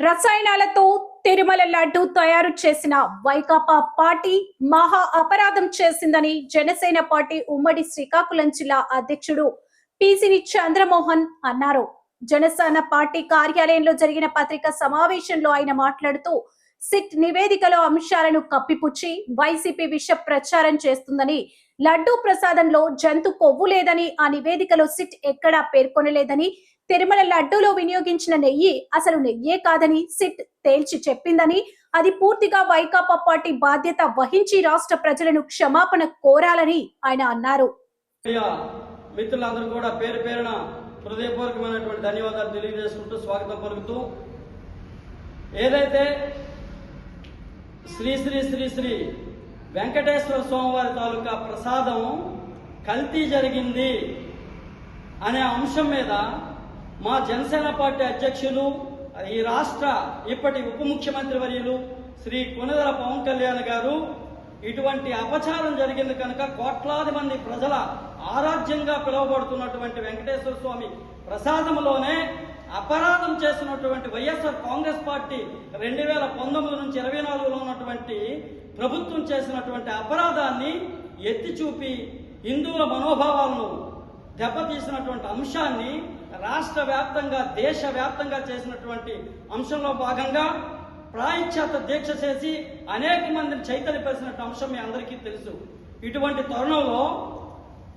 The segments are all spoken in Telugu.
రసాయనాలతో తిరుమల లడ్డు తయారు చేసిన వైకాపా పార్టీ మహా అపరాధం చేసిందని జనసేన పార్టీ ఉమ్మడి శ్రీకాకుళం జిల్లా అధ్యక్షుడు పిసివి చంద్రమోహన్ అన్నారు. జనసేన పార్టీ కార్యాలయంలో జరిగిన పత్రికా సమావేశంలో ఆయన మాట్లాడుతూ సిట్ నివేదికలో అంశాలను కప్పిపుచ్చి వైసీపీ విష ప్రచారం చేస్తుందని లడ్డూ ప్రసాదంలో జంతు కొవ్వు లేదని ఆ నివేదికలో సిట్ ఎక్కడా పేర్కొనలేదని తిరుమల లడ్డూలో వినియోగించిన నెయ్యి అసలు నెయ్యే కాదని సిట్ తేల్చి చెప్పిందని అది పూర్తిగా వైకాపా పార్టీ బాధ్యత వహించి రాష్ట్ర ప్రజలను క్షమాపణ కోరాలని ఆయన అన్నారు. మిత్రులందరూ కూడా పేరు పేరున హృదయపూర్వకమైనటువంటి ధన్యవాదాలు తెలియజేసుకుంటూ స్వాగతం పలుకుతూ ఏదైతే శ్రీ శ్రీ శ్రీ శ్రీ వెంకటేశ్వర స్వామివారి తాలూకా ప్రసాదం కల్తీ జరిగింది అనే అంశం మీద మా జనసేన పార్టీ అధ్యక్షులు ఈ రాష్ట్ర ఇప్పటి ఉప ముఖ్యమంత్రి వర్యులు శ్రీ కొనదల పవన్ కళ్యాణ్ గారు ఇటువంటి అపచారం జరిగింది కనుక కోట్లాది మంది ప్రజల ఆరాధ్యంగా పిలువబడుతున్నటువంటి వెంకటేశ్వర స్వామి ప్రసాదంలోనే అపరాధం చేసినటువంటి వైఎస్ఆర్ కాంగ్రెస్ పార్టీ రెండు వేల పంతొమ్మిది నుంచి ఇరవై నాలుగులో ఉన్నటువంటి ప్రభుత్వం చేసినటువంటి అపరాధాన్ని ఎత్తి చూపి హిందువుల మనోభావాలను దెబ్బతీసినటువంటి అంశాన్ని రాష్ట్ర వ్యాప్తంగా దేశ వ్యాప్తంగా చేసినటువంటి అంశంలో భాగంగా ప్రాయశ్చాత దీక్ష చేసి అనేక మందిని చైతన్యపరిచినట్టు అంశం మీ అందరికీ తెలుసు. ఇటువంటి తరుణంలో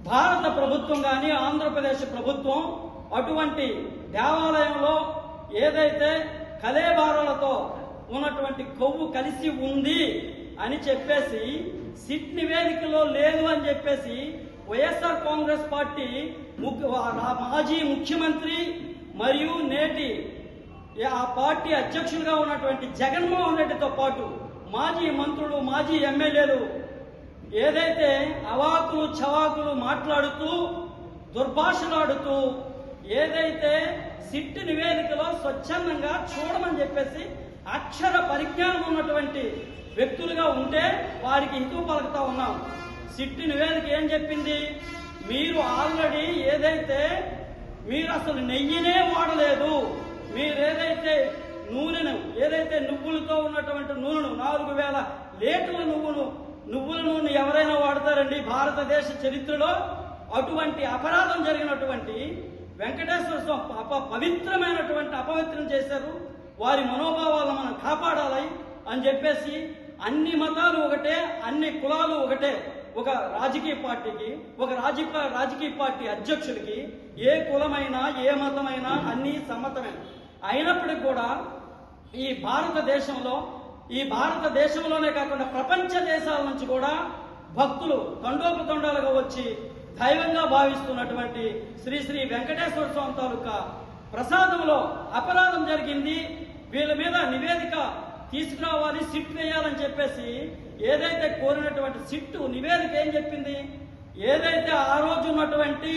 భారత ప్రభుత్వం కానీ ఆంధ్రప్రదేశ్ ప్రభుత్వం అటువంటి దేవాలయంలో ఏదైతే కలేబారాలతో ఉన్నటువంటి కొవ్వు కలిసి ఉంది అని చెప్పేసి సిట్ నివేదికలో లేదు అని చెప్పేసి వైఎస్ఆర్ కాంగ్రెస్ పార్టీ ముఖ్య మాజీ ముఖ్యమంత్రి మరియు నేటి ఆ పార్టీ అధ్యక్షులుగా ఉన్నటువంటి జగన్మోహన్ రెడ్డితో పాటు మాజీ మంత్రులు మాజీ ఎమ్మెల్యేలు ఏదైతే అవాకులు చవాకులు మాట్లాడుతూ దుర్భాషలాడుతూ ఏదైతే సిట్ నివేదికలో స్వచ్ఛందంగా చూడమని చెప్పేసి అక్షర పరిజ్ఞానం ఉన్నటువంటి వ్యక్తులుగా ఉంటే వారికి ఇంకో పలుకుతా ఉన్నాం. సిట్టి నివేదిక ఏం చెప్పింది? మీరు ఆల్రెడీ ఏదైతే మీరు అసలు నెయ్యినే వాడలేదు మీరు ఏదైతే నూనెను ఏదైతే నువ్వులతో ఉన్నటువంటి నూనెను నాలుగు వేల లీటర్ల నువ్వును నువ్వుల నూనె ఎవరైనా వాడతారండి భారతదేశ చరిత్రలో? అటువంటి అపరాధం జరిగినటువంటి వెంకటేశ్వర స్వామి అప పవిత్రమైనటువంటి అపవిత్రం చేశారు. వారి మనోభావాలను మనం కాపాడాలి అని చెప్పేసి అన్ని మతాలు ఒకటే అన్ని కులాలు ఒకటే. ఒక రాజకీయ పార్టీకి ఒక రాజకీయ రాజకీయ పార్టీ అధ్యక్షుడికి ఏ కులమైనా ఏ మతమైనా అన్ని సమ్మతమే అయినప్పటికి కూడా ఈ భారతదేశంలో ఈ భారతదేశంలోనే కాకుండా ప్రపంచ దేశాల నుంచి కూడా భక్తులు తండోపతండాలుగా వచ్చి దైవంగా భావిస్తున్నటువంటి శ్రీ శ్రీ వెంకటేశ్వర స్వామి తాలూకా ప్రసాదంలో అపరాధం జరిగింది. వీళ్ళ మీద నివేదిక తీసుకురావాలి సిట్ వేయాలని చెప్పేసి ఏదైతే కోరినటువంటి సిట్టు నివేదిక ఏం చెప్పింది? ఏదైతే ఆ రోజు ఉన్నటువంటి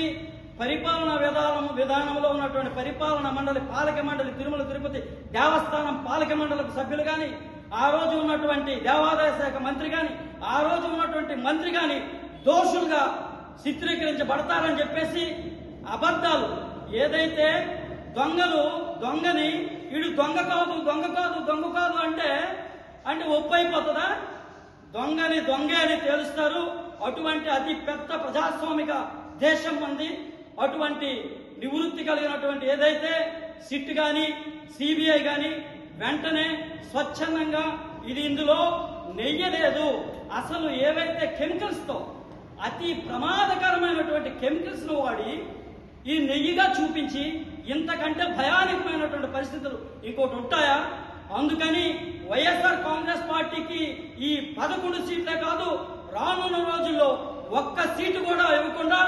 పరిపాలన విధానం విధానంలో ఉన్నటువంటి పరిపాలన మండలి పాలక మండలి తిరుమల తిరుపతి దేవస్థానం పాలక మండలి సభ్యులు కానీ ఆ రోజు ఉన్నటువంటి దేవాదాయ శాఖ మంత్రి కానీ ఆ రోజు ఉన్నటువంటి మంత్రి కానీ దోషులుగా చిత్రీకరించబడతారని చెప్పేసి అబద్ధాలు. ఏదైతే దొంగలు దొంగని వీడు దొంగ కాదు దొంగ కాదు దొంగ కాదు అంటే అంటే ఒప్పు అయిపోతుందా దొంగని దొంగే అని తేలుస్తారు. అటువంటి అతి పెద్ద ప్రజాస్వామిక దేశం మంది అటువంటి నివృత్తి కలిగినటువంటి ఏదైతే సిట్ కానీ సిబిఐ కానీ వెంటనే స్వచ్ఛందంగా ఇది ఇందులో నెయ్యి లేదు అసలు ఏవైతే కెమికల్స్తో అతి ప్రమాదకరమైనటువంటి కెమికల్స్ను వాడి ఈ నెయ్యిగా చూపించి ఇంతకంటే భయానకమైనటువంటి పరిస్థితులు ఇంకోటి ఉంటాయా? అందుకని వైఎస్ఆర్ కాంగ్రెస్ పార్టీకి ఈ పదకొండు సీట్లే కాదు రానున్న రోజుల్లో ఒక్క సీటు కూడా ఇవ్వకుండా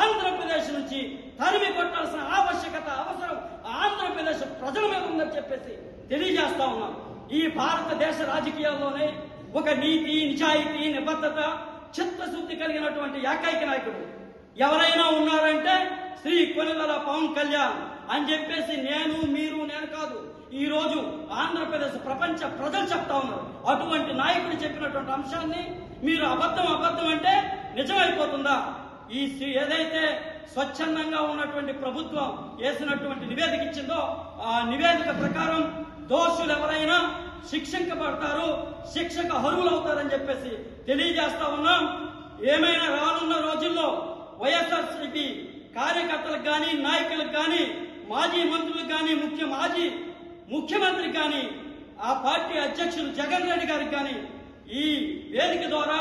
ఆంధ్రప్రదేశ్ నుంచి తరిమి కొట్టాల్సిన ఆవశ్యకత అవసరం ఆంధ్రప్రదేశ్ ప్రజల మీద ఉందని చెప్పేసి తెలియజేస్తా ఉన్నాం. ఈ భారతదేశ రాజకీయాల్లోనే ఒక నీతి నిజాయితీ నిబద్ధత చిత్తశుద్ధి కలిగినటువంటి ఏకైక నాయకుడు ఎవరైనా ఉన్నారంటే శ్రీ కొనిదల పవన్ కళ్యాణ్ అని చెప్పేసి నేను మీరు నేను కాదు ఈ రోజు ఆంధ్రప్రదేశ్ ప్రపంచ ప్రజలు చెప్తా ఉన్నారు. అటువంటి నాయకుడు చెప్పినటువంటి అంశాన్ని మీరు అబద్ధం అబద్ధం అంటే నిజమైపోతుందా? ఈ ఏదైతే స్వచ్ఛందంగా ఉన్నటువంటి ప్రభుత్వం వేసినటువంటి నివేదిక ఇచ్చిందో ఆ నివేదిక ప్రకారం దోషులు ఎవరైనా శిక్షింపబడతారు శిక్షకు అర్హులు అవుతారని చెప్పేసి తెలియజేస్తా ఉన్నాం. ఏమైనా రానున్న రోజుల్లో వైఎస్ఆర్సీపీ కార్యకర్తలకు కానీ నాయకులకు కానీ మాజీ మంత్రులకు కానీ ముఖ్య మాజీ ముఖ్యమంత్రి కానీ ఆ పార్టీ అధ్యక్షులు జగన్ రెడ్డి గారికి కానీ ఈ వేదిక ద్వారా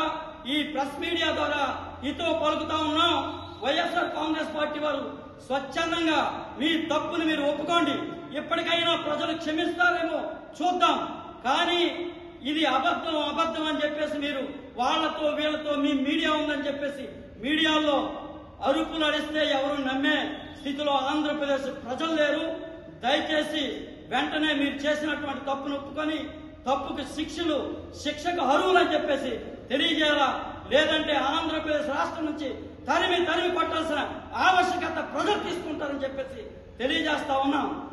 ఈ ప్రెస్ మీడియా ద్వారా ఇతో పలుకుతా ఉన్నాం. వైఎస్ఆర్ కాంగ్రెస్ పార్టీ వారు స్వచ్ఛందంగా మీ తప్పును మీరు ఒప్పుకోండి. ఇప్పటికైనా ప్రజలు క్షమిస్తారేమో చూద్దాం. కానీ ఇది అబద్ధం అబద్ధం అని చెప్పేసి మీరు వాళ్ళతో వీళ్ళతో మీ మీడియా ఉందని చెప్పేసి మీడియాలో అరుపులు అడిస్తే ఎవరు నమ్మే స్థితిలో ఆంధ్రప్రదేశ్ ప్రజలు లేరు. దయచేసి వెంటనే మీరు చేసినటువంటి తప్పును ఒప్పుకొని తప్పుకు శిక్షలు శిక్షకు అర్హులు అని చెప్పేసి తెలియజేయాలా? లేదంటే ఆంధ్రప్రదేశ్ రాష్ట్రం నుంచి తరిమి తరిమి పట్టాల్సిన ఆవశ్యకత ప్రజలు తీసుకుంటారని చెప్పేసి తెలియజేస్తా ఉన్నాం.